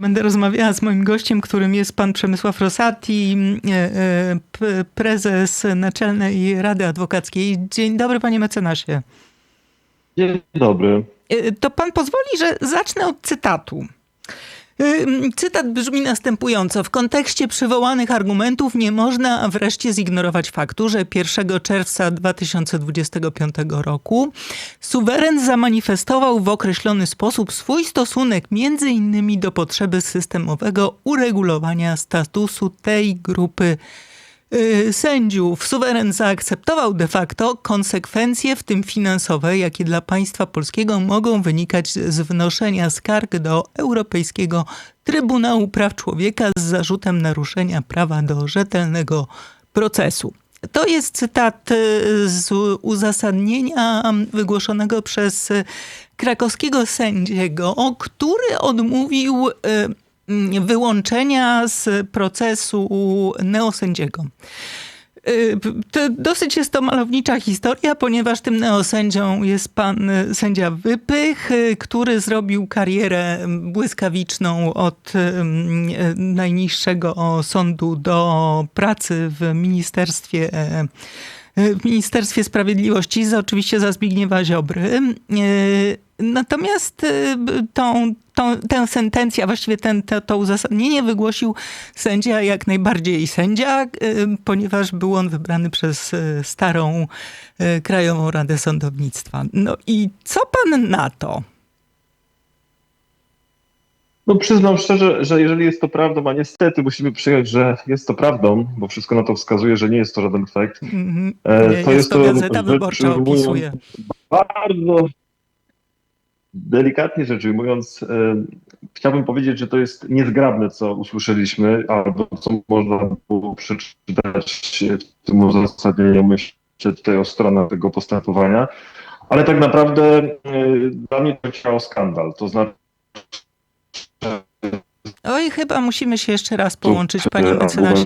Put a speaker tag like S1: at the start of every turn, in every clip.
S1: Będę rozmawiała z moim gościem, którym jest pan Przemysław Rosati, e, e, prezes Naczelnej Rady Adwokackiej. Dzień dobry, panie mecenasie.
S2: Dzień dobry.
S1: E, to pan pozwoli, że zacznę od cytatu. Cytat brzmi następująco. W kontekście przywołanych argumentów nie można wreszcie zignorować faktu, że 1 czerwca 2025 roku suweren zamanifestował w określony sposób swój stosunek między innymi do potrzeby systemowego uregulowania statusu tej grupy sędziów. Suweren zaakceptował de facto konsekwencje, w tym finansowe, jakie dla państwa polskiego mogą wynikać z wnoszenia skarg do Europejskiego Trybunału Praw Człowieka z zarzutem naruszenia prawa do rzetelnego procesu. To jest cytat y, z uzasadnienia wygłoszonego przez krakowskiego sędziego, który odmówił y, wyłączenia z procesu neosędziego. Y, to dosyć jest to malownicza historia, ponieważ tym neosędzią jest pan sędzia Wypych, y, który zrobił karierę błyskawiczną od najniższego sądu do pracy w ministerstwie e, w Ministerstwie Sprawiedliwości, oczywiście za Zbigniewa Ziobry. Y, natomiast tą, tą, tę sentencję, a właściwie ten, to, to uzasadnienie wygłosił sędzia jak najbardziej sędzia, ponieważ był on wybrany przez starą Krajową Radę Sądownictwa. No i co pan na to?
S2: No przyznam szczerze, że jeżeli jest to prawdą, a niestety musimy przyjąć, że jest to prawdą, bo wszystko na to wskazuje, że nie jest to żaden fakt. Mm
S1: -hmm. nie, to jest, jest to gazeta wyborcza opisuje.
S2: Bardzo delikatnie rzecz ujmując, e, chciałbym powiedzieć, że to jest niezgrabne, co usłyszeliśmy, albo co można było przeczytać w tym uzasadnieniu. Myślę tutaj o stronę tego postępowania. Ale tak naprawdę e, dla mnie to ciało skandal. To znaczy,
S1: Oj, chyba musimy się jeszcze raz połączyć, panie mecenasie.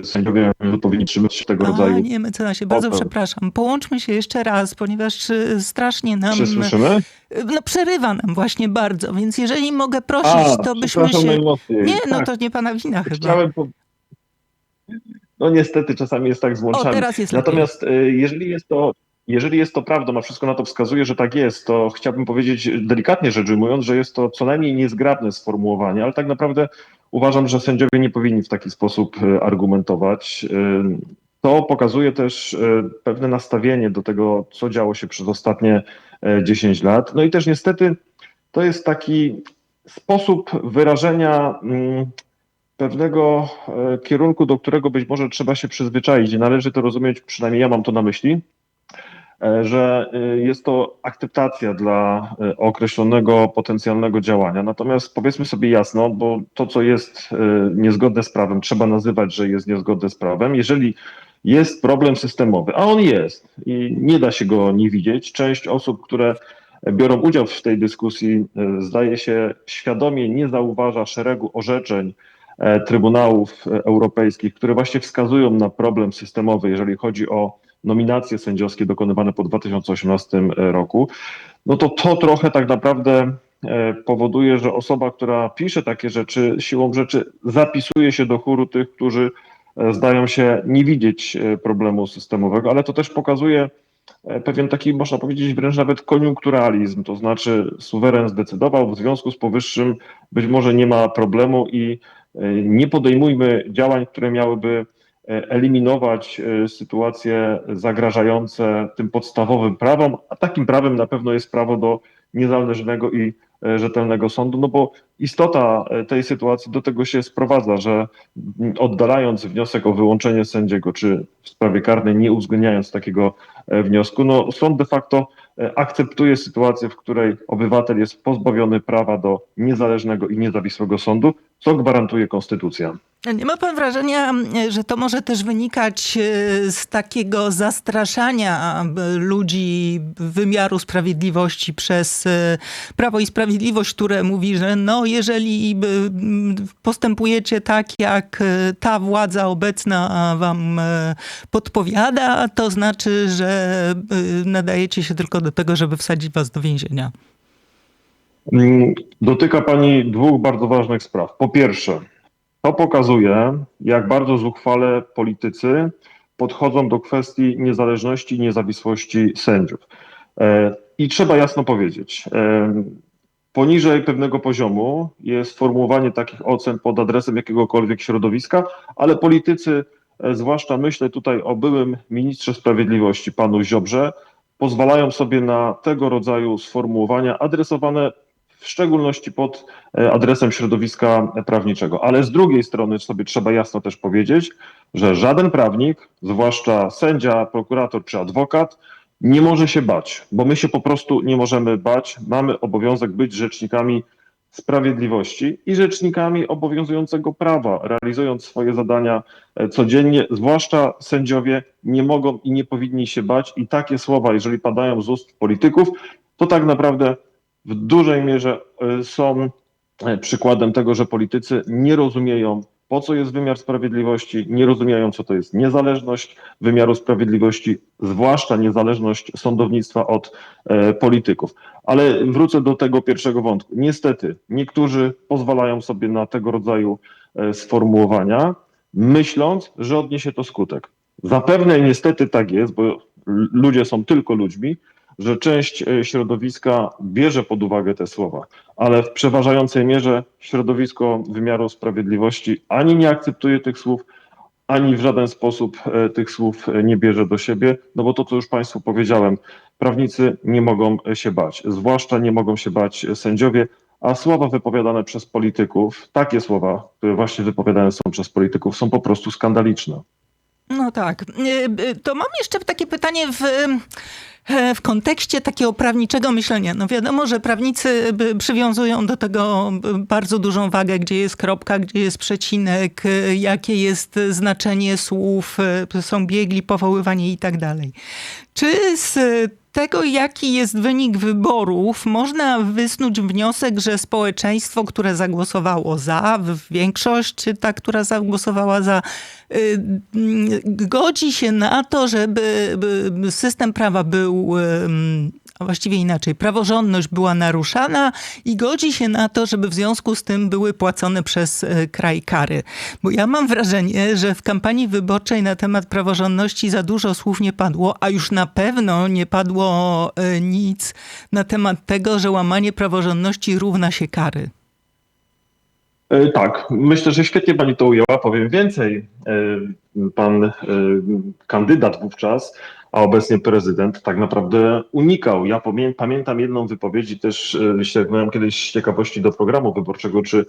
S2: E, sędziowie powinni trzymać się tego A, rodzaju...
S1: nie, mecenasie, bardzo przepraszam. Połączmy się jeszcze raz, ponieważ e, strasznie nam... Czy
S2: słyszymy?
S1: E, no przerywa nam właśnie bardzo, więc jeżeli mogę prosić, A, to byśmy się...
S2: Najmocniej.
S1: Nie, no tak. to nie pana wina chyba.
S2: Chciałem po... No niestety czasami jest tak z
S1: O, teraz jest
S2: Natomiast jeżeli jest to jeżeli jest to prawdą, a wszystko na to wskazuje, że tak jest, to chciałbym powiedzieć delikatnie rzecz ujmując, że jest to co najmniej niezgrabne sformułowanie, ale tak naprawdę uważam, że sędziowie nie powinni w taki sposób e, argumentować. E, to pokazuje też e, pewne nastawienie do tego, co działo się przez ostatnie 10 lat. No i też niestety to jest taki sposób wyrażenia mm, pewnego kierunku, do którego być może trzeba się przyzwyczaić należy to rozumieć, przynajmniej ja mam to na myśli, że e, jest to akceptacja dla e, określonego potencjalnego działania. Natomiast powiedzmy sobie jasno, bo to, co jest niezgodne z prawem, trzeba nazywać, że jest niezgodne z prawem. Jeżeli jest problem systemowy, a on jest i nie da się go nie widzieć, część osób, które biorą udział w tej dyskusji, zdaje się świadomie nie zauważa szeregu orzeczeń Trybunałów Europejskich, które właśnie wskazują na problem systemowy, jeżeli chodzi o nominacje sędziowskie dokonywane po 2018 roku, no to to trochę tak naprawdę e, powoduje, że osoba, która pisze takie rzeczy, siłą rzeczy zapisuje się do chóru tych, którzy e, zdają się nie widzieć e, problemu systemowego, ale to też pokazuje pewien taki, można powiedzieć, wręcz nawet koniunkturalizm, to znaczy suweren zdecydował, w związku z powyższym być może nie ma problemu i nie podejmujmy działań, które miałyby eliminować e, sytuacje zagrażające tym podstawowym prawom, a takim prawem na pewno jest prawo do niezależnego i e, rzetelnego sądu, no bo istota tej sytuacji do tego się sprowadza, że oddalając wniosek o wyłączenie sędziego, czy w sprawie karnej nie uwzględniając takiego wniosku, no sąd de facto akceptuje sytuację, w której obywatel jest pozbawiony prawa do niezależnego i niezawisłego sądu, co gwarantuje konstytucja.
S1: Nie ma pan wrażenia, że to może też wynikać e, z takiego zastraszania e, ludzi wymiaru sprawiedliwości przez e, Prawo i Sprawiedliwość, które mówi, że no jeżeli postępujecie tak, jak ta władza obecna wam podpowiada, to znaczy, że nadajecie się tylko do tego, żeby wsadzić was do więzienia.
S2: Mm, dotyka Pani dwóch bardzo ważnych spraw. Po pierwsze, to pokazuje, jak bardzo zuchwale politycy podchodzą do kwestii niezależności i niezawisłości sędziów. E, I trzeba jasno powiedzieć, e, poniżej pewnego poziomu jest formułowanie takich ocen pod adresem jakiegokolwiek środowiska, ale politycy, e, zwłaszcza myślę tutaj o byłym ministrze sprawiedliwości, panu Ziobrze, pozwalają sobie na tego rodzaju sformułowania adresowane w szczególności pod e, adresem środowiska prawniczego. Ale z drugiej strony sobie trzeba jasno też powiedzieć, że żaden prawnik, zwłaszcza sędzia, prokurator czy adwokat, nie może się bać, bo my się po prostu nie możemy bać. Mamy obowiązek być rzecznikami sprawiedliwości i rzecznikami obowiązującego prawa, realizując swoje zadania e, codziennie, zwłaszcza sędziowie nie mogą i nie powinni się bać i takie słowa, jeżeli padają z ust polityków, to tak naprawdę w dużej mierze e, są e, przykładem tego, że politycy nie rozumieją, po co jest wymiar sprawiedliwości, nie rozumieją, co to jest niezależność wymiaru sprawiedliwości, zwłaszcza niezależność sądownictwa od e, polityków. Ale wrócę do tego pierwszego wątku. Niestety, niektórzy pozwalają sobie na tego rodzaju sformułowania, myśląc, że odniesie to skutek. Zapewne niestety tak jest, bo ludzie są tylko ludźmi, że część e, środowiska bierze pod uwagę te słowa, ale w przeważającej mierze środowisko wymiaru sprawiedliwości ani nie akceptuje tych słów, ani w żaden sposób e, tych słów e, nie bierze do siebie, no bo to, co już Państwu powiedziałem, prawnicy nie mogą się bać, zwłaszcza nie mogą się bać sędziowie, a słowa wypowiadane przez polityków, takie słowa, które właśnie wypowiadane są przez polityków, są po prostu skandaliczne.
S1: No tak. To mam jeszcze takie pytanie w E, w kontekście takiego prawniczego myślenia. No wiadomo, że prawnicy przywiązują do tego bardzo dużą wagę, gdzie jest kropka, gdzie jest przecinek, jakie jest znaczenie słów, są biegli, powoływanie i tak dalej. Czy z tego, jaki jest wynik wyborów, można wysnuć wniosek, że społeczeństwo, które zagłosowało za, większość ta, która zagłosowała za, y, godzi się na to, żeby system prawa był a właściwie inaczej, praworządność była naruszana i godzi się na to, żeby w związku z tym były płacone przez e, kraj kary. Bo ja mam wrażenie, że w kampanii wyborczej na temat praworządności za dużo słów nie padło, a już na pewno nie padło e, nic na temat tego, że łamanie praworządności równa się kary.
S2: E, tak, myślę, że świetnie pani to ujęła. Powiem więcej. Pan kandydat wówczas a obecnie prezydent tak naprawdę unikał. Ja pamiętam jedną wypowiedź i też e, ściągnąłem kiedyś z ciekawości do programu wyborczego, czy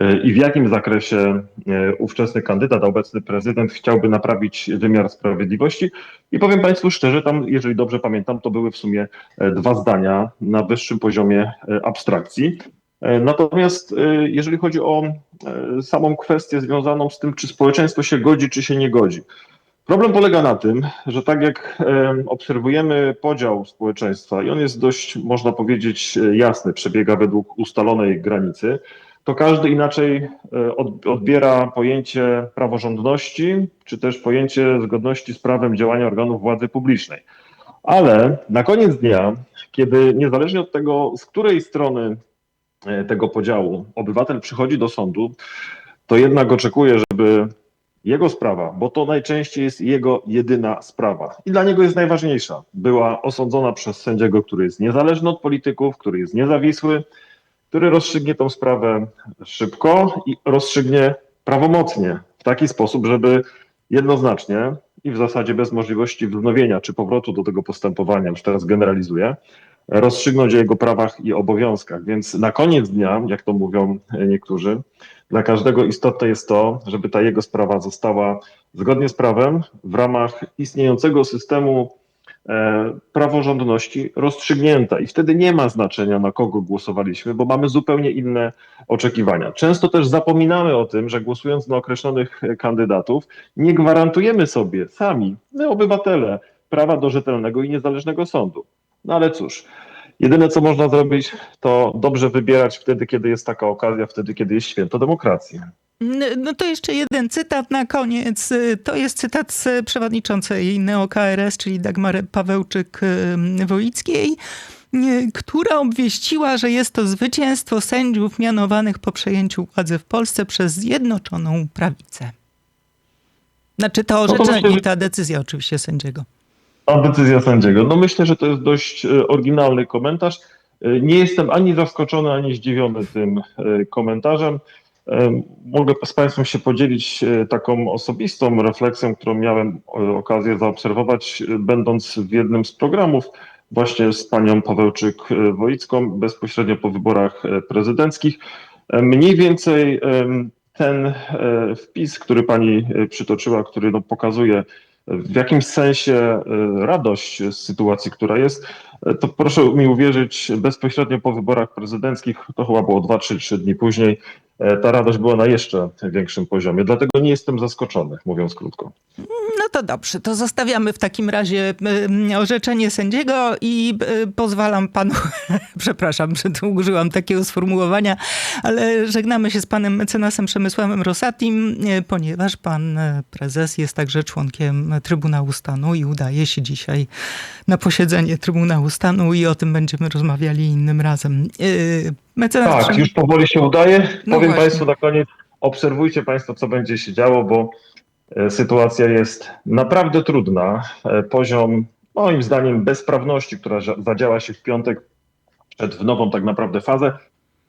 S2: e, i w jakim zakresie e, ówczesny kandydat, a obecny prezydent chciałby naprawić wymiar sprawiedliwości. I powiem Państwu szczerze, tam, jeżeli dobrze pamiętam, to były w sumie dwa zdania na wyższym poziomie abstrakcji. Natomiast jeżeli chodzi o samą kwestię związaną z tym, czy społeczeństwo się godzi, czy się nie godzi, Problem polega na tym, że tak jak obserwujemy podział społeczeństwa i on jest dość, można powiedzieć, jasny, przebiega według ustalonej granicy, to każdy inaczej e, odbiera pojęcie praworządności, czy też pojęcie zgodności z prawem działania organów władzy publicznej. Ale na koniec dnia, kiedy niezależnie od tego, z której strony e, tego podziału obywatel przychodzi do sądu, to jednak oczekuje, żeby jego sprawa, bo to najczęściej jest jego jedyna sprawa i dla niego jest najważniejsza. Była osądzona przez sędziego, który jest niezależny od polityków, który jest niezawisły, który rozstrzygnie tą sprawę szybko i rozstrzygnie prawomocnie w taki sposób, żeby jednoznacznie i w zasadzie bez możliwości wznowienia czy powrotu do tego postępowania, już teraz generalizuję, rozstrzygnąć o jego prawach i obowiązkach. Więc na koniec dnia, jak to mówią niektórzy, dla każdego istotne jest to, żeby ta jego sprawa została zgodnie z prawem w ramach istniejącego systemu e, praworządności rozstrzygnięta i wtedy nie ma znaczenia, na kogo głosowaliśmy, bo mamy zupełnie inne oczekiwania. Często też zapominamy o tym, że głosując na określonych kandydatów, nie gwarantujemy sobie sami, my obywatele, prawa do rzetelnego i niezależnego sądu. No ale cóż, Jedyne, co można zrobić, to dobrze wybierać wtedy, kiedy jest taka okazja, wtedy, kiedy jest święto demokracji.
S1: No to jeszcze jeden cytat na koniec. To jest cytat z przewodniczącej NeoKRS, czyli Dagmary Pawełczyk-Wolickiej. y, która obwieściła, że jest to zwycięstwo sędziów mianowanych po przejęciu władzy w Polsce przez Zjednoczoną Prawicę. Znaczy to
S2: to
S1: orzeczenie,
S2: że-
S1: ta decyzja oczywiście sędziego.
S2: A decyzja sędziego. No myślę, że to jest dość e, oryginalny komentarz. E, Nie jestem ani zaskoczony, ani zdziwiony tym e, komentarzem. Mogę z Państwem się podzielić taką osobistą refleksją, którą miałem okazję zaobserwować, będąc w jednym z programów właśnie z panią Pawełczyk-Woicką bezpośrednio po wyborach prezydenckich. Mniej więcej ten wpis, który pani przytoczyła, który no, pokazuje w jakimś sensie e, radość z sytuacji, która jest, to proszę mi uwierzyć, bezpośrednio po wyborach prezydenckich, to chyba było 2-3 dni później, e, ta radość była na jeszcze większym poziomie. Dlatego nie jestem zaskoczony, mówiąc krótko.
S1: No to dobrze, to zostawiamy w takim razie y, orzeczenie sędziego i y, pozwalam panu, przepraszam, że tu użyłam takiego sformułowania, ale żegnamy się z panem mecenasem Przemysławem Rosatim, y, ponieważ pan prezes jest także członkiem Trybunału Stanu i udaje się dzisiaj na posiedzenie Trybunału Stanu i o tym będziemy rozmawiali innym razem. Y, Mecenas
S2: Tak, już powoli się udaje.
S1: No
S2: Powiem
S1: właśnie.
S2: Państwu na koniec, obserwujcie Państwo, co będzie się działo, bo e, sytuacja jest naprawdę trudna. E, Poziom, moim zdaniem, bezprawności, która za- zadziała się w piątek, przed w nową tak naprawdę fazę,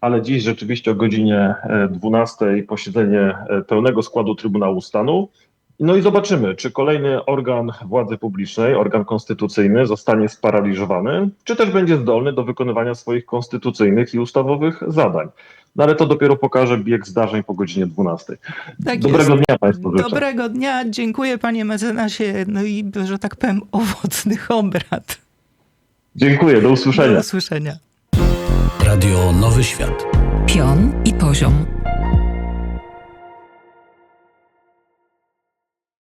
S2: ale dziś rzeczywiście o godzinie e, 12 posiedzenie e, pełnego składu Trybunału Stanu. No i zobaczymy, czy kolejny organ władzy publicznej, organ konstytucyjny zostanie sparaliżowany, czy też będzie zdolny do wykonywania swoich konstytucyjnych i ustawowych zadań. No ale to dopiero pokaże bieg zdarzeń po godzinie 12.
S1: Tak
S2: Dobrego
S1: jest.
S2: dnia Państwu życzę.
S1: Dobrego dnia, dziękuję panie mecenasie, no i że tak powiem owocnych obrad.
S2: Dziękuję, do usłyszenia.
S1: Do usłyszenia.
S3: Radio Nowy Świat.
S4: Pion i poziom.